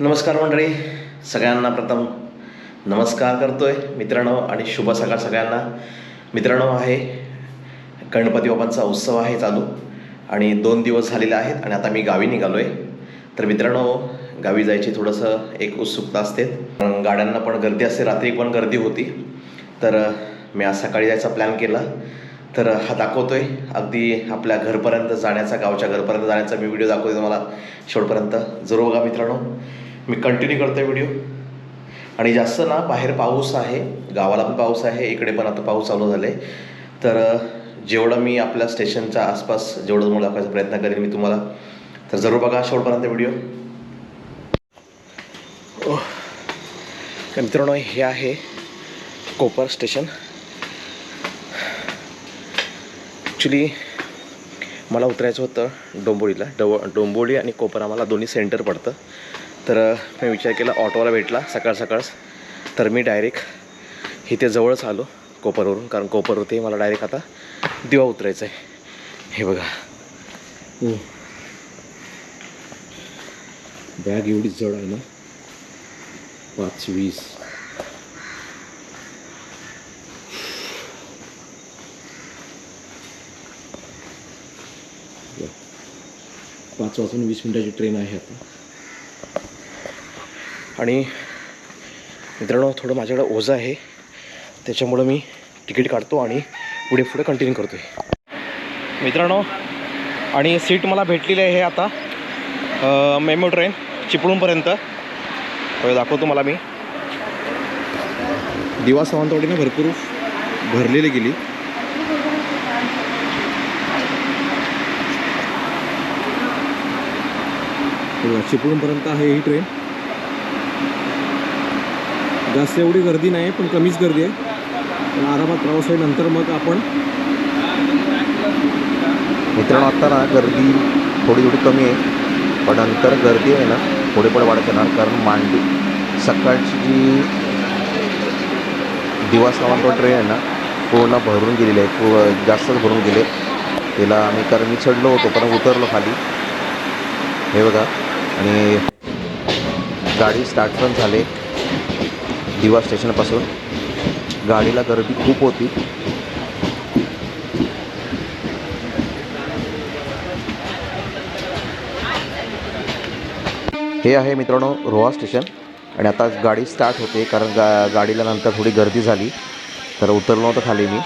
नमस्कार मंडळी सगळ्यांना प्रथम नमस्कार करतोय मित्रांनो आणि शुभ सकाळ सगळ्यांना. मित्रांनो आहे गणपती बाबांचा उत्सव आहे चालू आणि दोन दिवस झालेले आहेत आणि आता मी गावी निघालो आहे तर मित्रांनो गावी जायची थोडंसं एक उत्सुकता असते. पण गाड्यांना पण गर्दी असते रात्री पण गर्दी होती. तर मी आज सकाळी जायचा प्लॅन केला. तर हा दाखवतो आहे अगदी आपल्या घरपर्यंत जाण्याचा गावच्या घरपर्यंत जाण्याचा मी व्हिडिओ दाखवतोय तुम्हाला. शेवटपर्यंत जरूर बघा मित्रांनो. मी कंटिन्यू करतोय व्हिडिओ आणि जास्त ना बाहेर पाऊस आहे गावाला पण पाऊस आहे इकडे पण आता पाऊस चालू झाले तर जेवढं मी आपल्या स्टेशनच्या आसपास जेवढं तुम्हाला दाखवायचा प्रयत्न करेन मी तुम्हाला. तर जरूर बघा शेवटपर्यंत व्हिडिओ मित्रांनो हे आहे कोपर स्टेशन. ॲक्च्युली मला उतरायचं होतं डोंबोळीला. डव डोंबोळी आणि कोपर आम्हाला दोन्ही सेंटर पडतं. तर मी विचार केला ऑटोवाला भेटला सकाळ सकाळच तर मी डायरेक्ट इथे जवळच आलो कोपरवरून. कारण कोपरवरती मला डायरेक्ट आता दिवा उतरायचं आहे. हे बघा. बॅग एवढीच जड आहे ना? पाच वीस. पाच वाजून वीस मिनिटाची ट्रेन आहे आता. आणि मित्रांनो थोडं माझ्याकडं ओझं आहे. त्याच्यामुळं मी तिकीट काढतो आणि पुढे पुढे कंटिन्यू करतो आहे मित्रांनो आणि सीट मला भेटलेली आहे आता मेमो ट्रेन चिपळूणपर्यंत. दाखवतो मला मी. दिवा सावंतवाडीने भरपूर भरलेली गेली. चिपळूणपर्यंत आहे ही ट्रेन. जास्त एवढी गर्दी नाही पण कमीच गर्दी आहे. पण आरामात प्रवास आहे नंतर मग आपण मित्रांनो आत्ता ना गर्दी थोडी थोडी कमी आहे पण नंतर गर्दी आहे ना थोडी पण वाढत येणार कारण मांडी. सकाळची जी दिवा सावंतवाड ट्रेन आहे ना पूर्ण भरून गेलेली आहे पू जास्तच भरून गेले. तिला आम्ही कारण मी चढलो होतो पण उतरलो खाली. हे बघा. आणि गाडी स्टार्ट पण झाले. दिवा स्टेशनपासून. गाडीला गर्दी खूप होती. हे आहे मित्रांनो रोहा स्टेशन. आणि आता गाडी स्टार्ट होते कारण गा गाडीला नंतर थोडी गर्दी झाली. तर उतरलो होतं खाली मी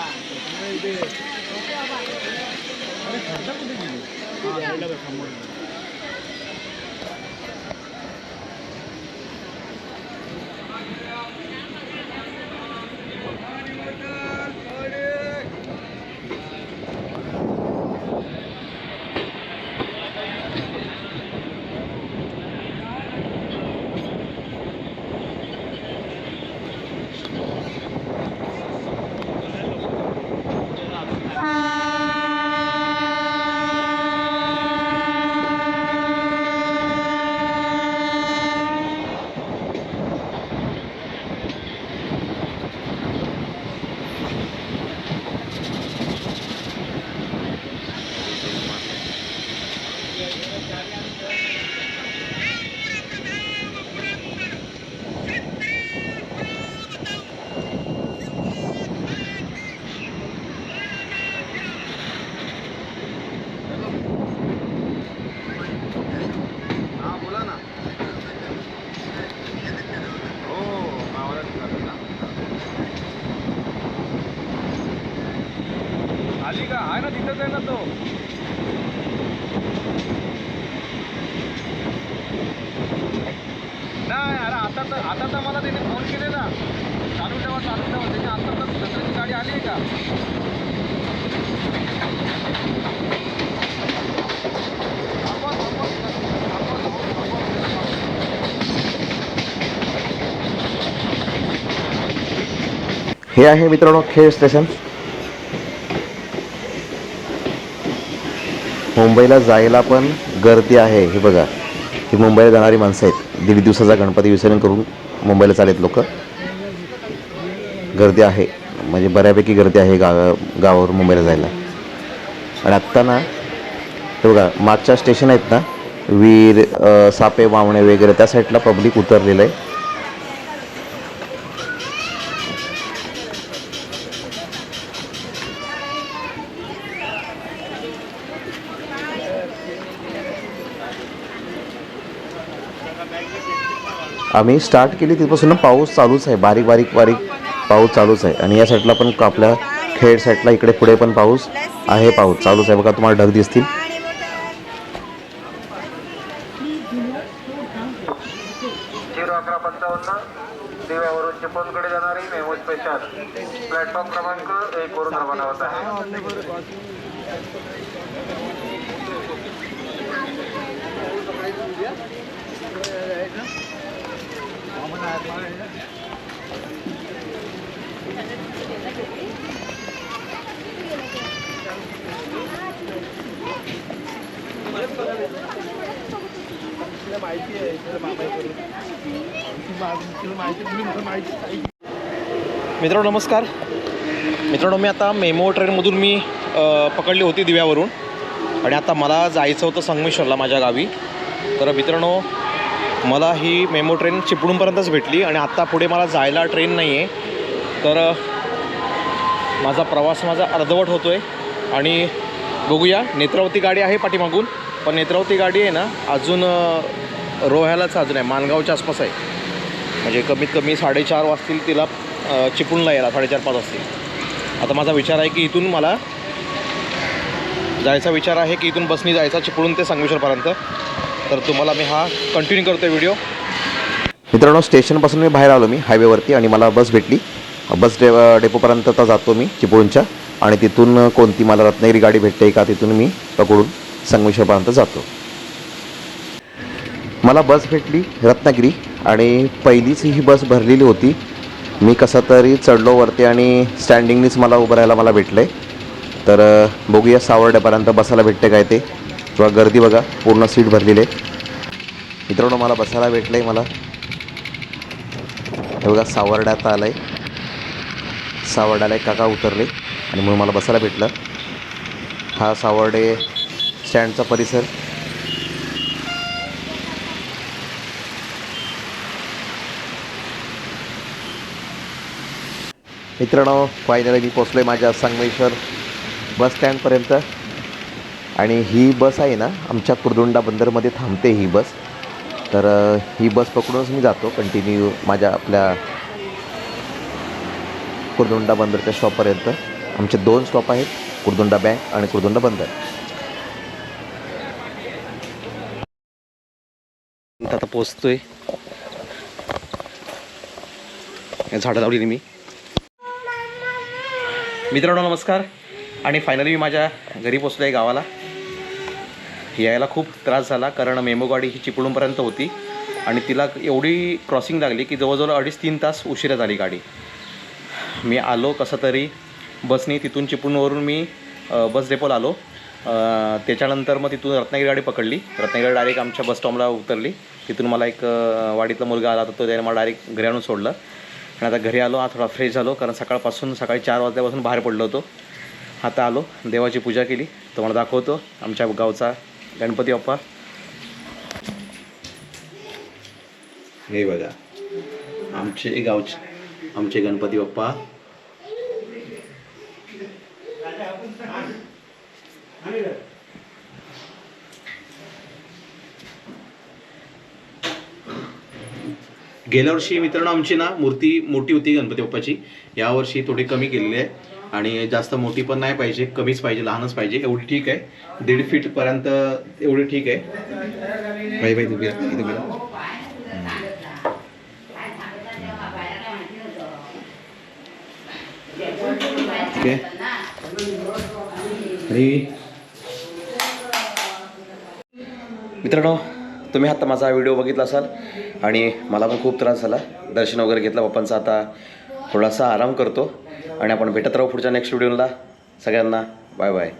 आली का आहे ना तिथंच आहे ना तो नाही अरे आता तर आता तर मला त्याने फोन केलेला. चालू ठेवा चालू ठेवा. त्याच्या आता तर दुसऱ्याची गाडी आली आहे का? हे आहे मित्रांनो खेळ स्टेशन. मुंबईला जायला पण गर्दी आहे हे बघा. ही मुंबईला जाणारी माणसं आहेत. दीड दिवसाचा गणपती विसर्जन करून मुंबईला चालेत लोक. गर्दी आहे. म्हणजे बऱ्यापैकी गर्दी आहे गाव गावावरून मुंबईला जायला. आणि आत्ता ना हे बघा मागच्या स्टेशन आहेत ना वीर सापे वावणे वगैरे त्या साईडला पब्लिक उतरलेलं आहे. आम्ही स्टार्ट केली तिथपासून पाऊस चालूच आहे. बारीक बारीक बारीक पाऊस चालूच आहे. आणि या साईडला पण आपल्या खेड साईडला इकडे पुढे पण पाऊस आहे पाऊस चालूच आहे. बघा तुम्हाला ढग दिसतील. प्लॅटफॉर्म क्रमांक एक वरून रवाना होत आहे. मित्रांनो नमस्कार. मित्रांनो मी आता मेमो ट्रेनमधून मी पकडली होती दिव्यावरून. आणि आता मला जायचं होतं संगमेश्वरला माझ्या गावी. तर मित्रांनो मला ही मेमो ट्रेन चिपळूणपर्यंतच भेटली आणि आत्ता पुढे मला जायला ट्रेन नाही आहे तर माझा प्रवास माझा अर्धवट होतो आहे आणि बघूया नेत्रावती गाडी आहे पाठीमागून पण नेत्रावती गाडी आहे ना अजून रोह्यालाच अजून आहे मानगावच्या आसपास आहे. म्हणजे कमीत कमी साडेचार वाजतील तिला चिपळूणला यायला साडेचार पाच वाजतील. आता माझा विचार आहे की इथून मला जायचा विचार आहे की इथून बसनी जायचा चिपळूण ते संगमेश्वरपर्यंत. तर तुम्हाला मी हा कंटिन्यू करतो व्हिडिओ मित्रांनो स्टेशनपासून मी बाहेर आलो मी हायवेवरती आणि मला बस भेटली. बस डे डेपोपर्यंत तर जातो मी चिपळूणच्या. आणि तिथून कोणती मला रत्नागिरी गाडी भेटते का तिथून मी पकडून संगमेश्वरपर्यंत जातो. मला बस भेटली रत्नागिरी आणि पहिलीच ही बस भरलेली होती. मी कसं तरी चढलो वरती आणि स्टँडिंगनीच मला उभं राहायला मला भेटलं आहे तर बघूया सावर्ड्यापर्यंत बसायला भेटते काय ते. किंवा गर्दी बघा पूर्ण सीट भरलेली आहे. मित्रांनो मला बसायला भेटलं आहे मला. हे बघा सावर्ड्यात आलं आहे सावर्ड्याला एक काका उतरले आणि म्हणून मला बसायला भेटलं. हा सावर्डे स्टँडचा परिसर. मित्रांनो फायनली मी पोचलो आहे माझ्या संगमेश्वर बस स्टँडपर्यंत आणि ही बस आहे ना आमच्या कुर्दुंडा बंदरमध्ये थांबते ही बस. तर ही बस पकडूनच मी जातो कंटिन्यू माझ्या आपल्या कुर्दुंडा बंदरच्या स्टॉपपर्यंत आमचे दोन स्टॉप आहेत कुर्दुंडा बँक आणि कुर्दुंडा बंदर. आता पोचतोय झाडं लावलेली मी. मित्रांनो नमस्कार. आणि फायनली मी माझ्या घरी पोचलो आहे गावाला. यायला खूप त्रास झाला कारण मेमो गाडी ही चिपळूणपर्यंत होती. आणि तिला एवढी क्रॉसिंग लागली की जवळजवळ अडीच तीन तास उशिरा झाली गाडी. मी आलो कसं तरी बसनी तिथून चिपळूणवरून मी बस डेपोला आलो. त्याच्यानंतर मग तिथून रत्नागिरी गाडी पकडली. रत्नागिरी डायरेक्ट आमच्या बस स्टॉपला उतरली. तिथून मला एक वाडीतला मुलगा आला तर तो त्याने मला डायरेक्ट घरी आणून सोडलं. आणि आता घरी आलो हा थोडा फ्रेश झालो कारण सकाळपासून सकाळी चार वाजल्यापासून बाहेर पडलो होतो. आता आलो देवाची पूजा केली. तुम्हाला दाखवतो आमच्या गावचा गणपती बाप्पा. हे बघा. आमचे गावचे आमचे गणपती बाप्पा. गेल्या वर्षी मित्रांनो आमची ना मूर्ती मोठी होती गणपती बाप्पाची. यावर्षी थोडी कमी केलेली आहे. आणि जास्त मोठी पण नाही पाहिजे कमीच पाहिजे लहानच पाहिजे एवढी ठीक आहे. दीड फीट पर्यंत एवढी ठीक आहे. बाई बाई तुम्ही ठीक आहे. आणि मित्रांनो तुम्ही आता माझा व्हिडिओ बघितला असाल आणि मला पण खूप त्रास झाला. दर्शन वगैरे घेतलं बाप्पांचा आता थोडासा आराम करतो. आणि आपण भेटत राहू पुढच्या नेक्स्ट व्हिडिओला सगळ्यांना बाय बाय